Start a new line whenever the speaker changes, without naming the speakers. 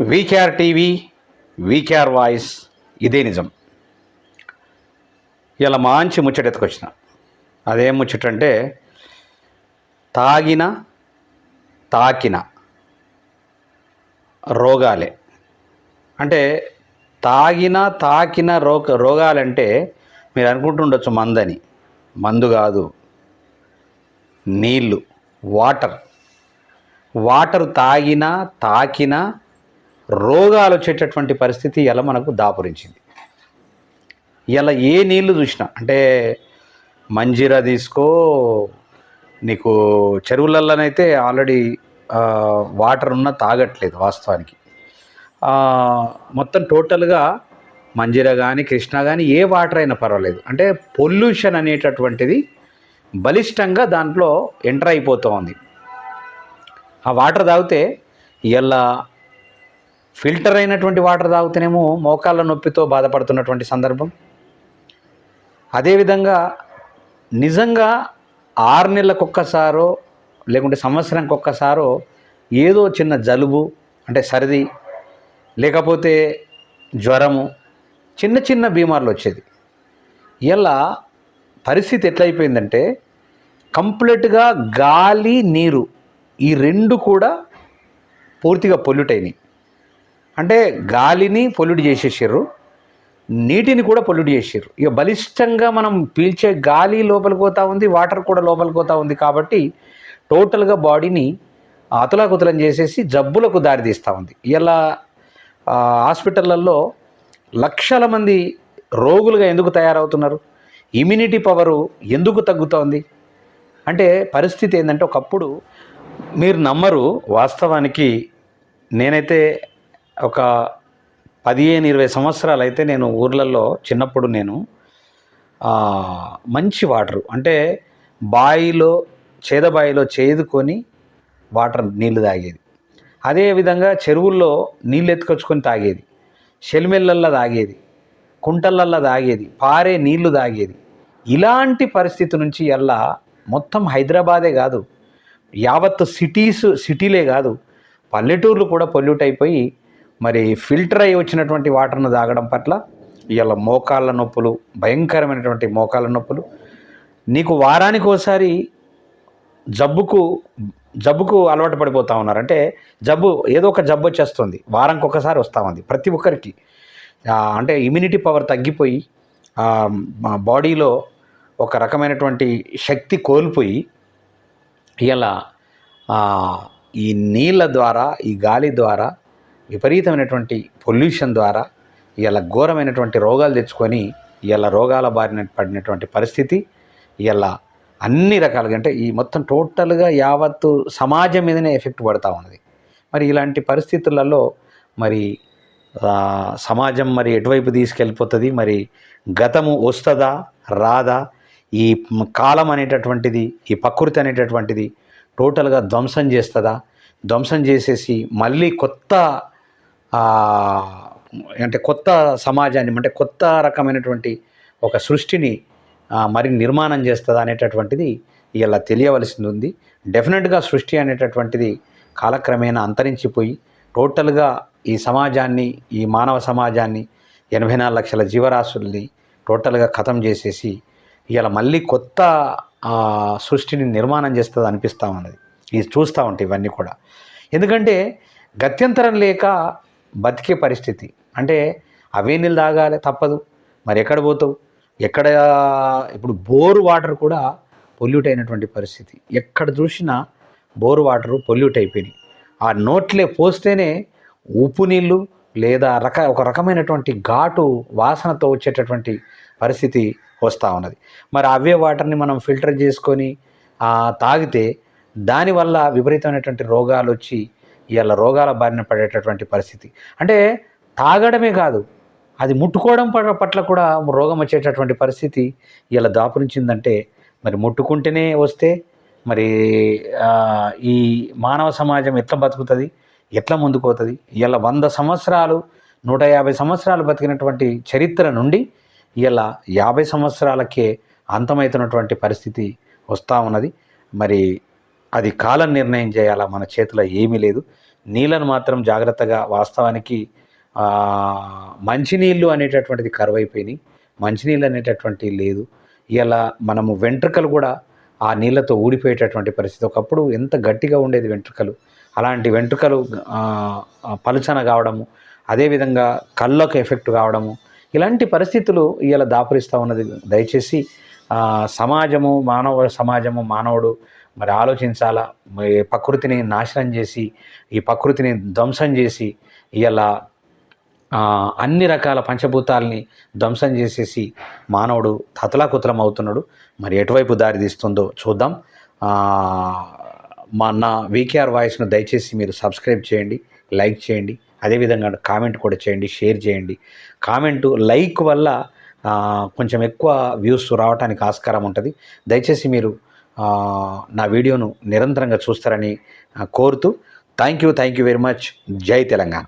VKR TV VKR voice ఇదే నిజం. ఇలా మంచి ముచ్చట ఎత్తుకొచ్చిన అదేం ముచ్చట అంటే తాగిన తాకిన రోగాలే. అంటే తాగిన తాకిన రోగ రోగాలంటే మీరు అనుకుంటుండొచ్చు మందని. మందు కాదు. నీళ్ళు వాటర్. వాటర్ తాగినా తాకినా రోగాలు వచ్చేటటువంటి పరిస్థితి ఇలా మనకు దాపురించింది. ఇలా ఏ నీళ్ళు చూసినా అంటే మంజీరా తీసుకో నీకు చెరువులలోనైతే ఆల్రెడీ వాటర్ ఉన్న తాగట్లేదు వాస్తవానికి. మొత్తం టోటల్గా మంజీరా కానీ కృష్ణ కానీ ఏ వాటర్ అయినా పర్వాలేదు. అంటే పొల్యూషన్ అనేటటువంటిది బలిష్టంగా దాంట్లో ఎంటర్ అయిపోతూ ఉంది ఆ వాటర్ తాగితే ఇలా ఫిల్టర్ అయినటువంటి వాటర్ తాగితేనేమో మోకాళ్ళ నొప్పితో బాధపడుతున్నటువంటి సందర్భం. అదేవిధంగా నిజంగా ఆరు నెలలకు ఒక్కసారో లేకుంటే సంవత్సరానికి ఒక్కసారో ఏదో చిన్న జలుబు అంటే సర్ది లేకపోతే జ్వరము చిన్న చిన్న బీమార్లు వచ్చేది ఇలా పరిస్థితి ఎట్లయిపోయిందంటే కంప్లీట్గా గాలి నీరు ఈ రెండు కూడా పూర్తిగా పొల్యూట్ అయినాయి. అంటే గాలిని పొల్యూట్ చేసేసారు నీటిని కూడా పొల్యూట్ చేసారు ఇక బలిష్టంగా మనం పీల్చే గాలి లోపలికి పోతూ ఉంది వాటర్ కూడా లోపలికి పోతూ ఉంది కాబట్టి టోటల్గా బాడీని అతులాకుతలం చేసేసి జబ్బులకు దారితీస్తూ ఉంది. ఇలా హాస్పిటళ్ళల్లో లక్షల మంది రోగులుగా ఎందుకు తయారవుతున్నారు? ఇమ్యూనిటీ పవరు ఎందుకు తగ్గుతోంది? అంటే పరిస్థితి ఏంటంటే ఒకప్పుడు మీరు నమ్మరు వాస్తవానికి నేనైతే ఒక పదిహేను ఇరవై సంవత్సరాలు అయితే నేను ఊర్లలో చిన్నప్పుడు నేను మంచి వాటరు అంటే బావిలో చేదబాయిలో చేదుకొని వాటర్ నీళ్ళు తాగేది. అదేవిధంగా చెరువుల్లో నీళ్ళు ఎత్తుకొచ్చుకొని తాగేది. షెల్మెల్లల్లో తాగేది కుంటలల్లో తాగేది పారే నీళ్ళు తాగేది. ఇలాంటి పరిస్థితి నుంచి ఎలా మొత్తం హైదరాబాదే కాదు యావత్ సిటీస్ సిటీలే కాదు పల్లెటూర్లు కూడా పొల్యూట్ అయిపోయి మరి ఫిల్టర్ అయి వచ్చినటువంటి వాటర్ను తాగడం పట్ల ఇలా మోకాళ్ళ నొప్పులు భయంకరమైనటువంటి మోకాళ్ళ నొప్పులు. నీకు వారానికి ఒకసారి జబ్బుకు జబ్బుకు అలవాటు పడిపోతా ఉన్నారు. అంటే జబ్బు ఏదో ఒక జబ్బు వచ్చేస్తుంది. వారానికి ఒకసారి వస్తూ ఉంది ప్రతి ఒక్కరికి. అంటే ఇమ్యూనిటీ పవర్ తగ్గిపోయి మా బాడీలో ఒక రకమైనటువంటి శక్తి కోల్పోయి ఇలా ఈ నీళ్ళ ద్వారా ఈ గాలి ద్వారా విపరీతమైనటువంటి పొల్యూషన్ ద్వారా ఇలా ఘోరమైనటువంటి రోగాలు తెచ్చుకొని ఇలా రోగాల బారిన పడినటువంటి పరిస్థితి ఇలా అన్ని రకాలుగా అంటే ఈ మొత్తం టోటల్గా యావత్తు సమాజం మీదనే ఎఫెక్ట్ పడుతూ ఉన్నది. మరి ఇలాంటి పరిస్థితులలో మరి సమాజం మరి ఎటువైపు తీసుకెళ్ళిపోతుంది? మరి గతము వస్తుందా? రాదా? ఈ కాలం అనేటటువంటిది ఈ ప్రకృతి అనేటటువంటిది టోటల్గా ధ్వంసం చేస్తుందా? ధ్వంసం చేసేసి మళ్ళీ కొత్త అంటే కొత్త సమాజాన్ని అంటే కొత్త రకమైనటువంటి ఒక సృష్టిని మరి నిర్మాణం చేస్తుందా అనేటటువంటిది ఇలా తెలియవలసింది ఉంది డెఫినెట్గా సృష్టి అనేటటువంటిది కాలక్రమేణా అంతరించిపోయి టోటల్గా ఈ సమాజాన్ని ఈ మానవ సమాజాన్ని ఎనభై నాలుగు లక్షల జీవరాశుల్ని టోటల్గా ఖతం చేసేసి ఇలా మళ్ళీ కొత్త సృష్టిని నిర్మాణం చేస్తుంది అనిపిస్తూ ఉన్నది. ఇది చూస్తూ ఉంటాయి ఇవన్నీ కూడా. ఎందుకంటే గత్యంతరం లేక బతికే పరిస్థితి. అంటే అవే నీళ్ళు తాగాలి తప్పదు. మరి ఎక్కడ పోతావు? ఎక్కడ ఇప్పుడు బోరు వాటర్ కూడా పొల్యూట్ అయినటువంటి పరిస్థితి. ఎక్కడ చూసినా బోరు వాటర్ పొల్యూట్ అయిపోయినాయి. ఆ నోట్లే పోస్తేనే ఉప్పు నీళ్ళు లేదా రక ఒక రకమైనటువంటి ఘాటు వాసనతో వచ్చేటటువంటి పరిస్థితి వస్తూ ఉన్నది. మరి అవే వాటర్ని మనం ఫిల్టర్ చేసుకొని తాగితే దానివల్ల విపరీతమైనటువంటి రోగాలు వచ్చి ఇవాళ రోగాల బారిన పడేటటువంటి పరిస్థితి. అంటే తాగడమే కాదు అది ముట్టుకోవడం పట్ల పట్ల కూడా రోగం వచ్చేటటువంటి పరిస్థితి ఇలా దాపురించిందంటే మరి ముట్టుకుంటేనే వస్తే మరి ఈ మానవ సమాజం ఎట్లా బతుకుతుంది ఎట్లా ముందుకు పోతుంది ఇలా వంద సంవత్సరాలు నూట యాభై సంవత్సరాలు బతికినటువంటి చరిత్ర నుండి ఇలా యాభై సంవత్సరాలకే అంతమవుతున్నటువంటి పరిస్థితి వస్తూ ఉన్నది. మరి అది కాలం నిర్ణయం చేయాలా? మన చేతిలో ఏమీ లేదు. నీళ్ళను మాత్రం జాగ్రత్తగా వాస్తవానికి మంచినీళ్ళు అనేటటువంటిది కరువైపోయినాయి. మంచినీళ్ళు అనేటటువంటి లేదు. ఇలా మనము వెంట్రుకలు కూడా ఆ నీళ్ళతో ఊడిపోయేటటువంటి పరిస్థితి. ఒకప్పుడు ఎంత గట్టిగా ఉండేది వెంట్రుకలు. అలాంటి వెంట్రుకలు పలుచన కావడము అదేవిధంగా కళ్ళకు ఎఫెక్ట్ కావడము ఇలాంటి పరిస్థితులు ఇలా దాపురిస్తూ ఉన్నది. దయచేసి సమాజము మానవ సమాజము మానవుడు మరి ఆలోచించాలా? ప్రకృతిని నాశనం చేసి ఈ ప్రకృతిని ధ్వంసం చేసి ఇలా అన్ని రకాల పంచభూతాల్ని ధ్వంసం చేసేసి మానవుడు తతలాకుతలం అవుతున్నాడు మరి ఎటువైపు దారి తీస్తుందో చూద్దాం. మా నా వీకేఆర్ వాయిస్ను దయచేసి మీరు సబ్స్క్రైబ్ చేయండి లైక్ చేయండి అదేవిధంగా కామెంట్ కూడా చేయండి షేర్ చేయండి. కామెంటు లైక్ వల్ల కొంచెం ఎక్కువ వ్యూస్ రావడానికి ఆస్కారం ఉంటుంది. దయచేసి మీరు నా వీడియోను నిరంతరంగా చూస్తారని కోరుతూ thank you thank you very much. జై తెలంగాణ.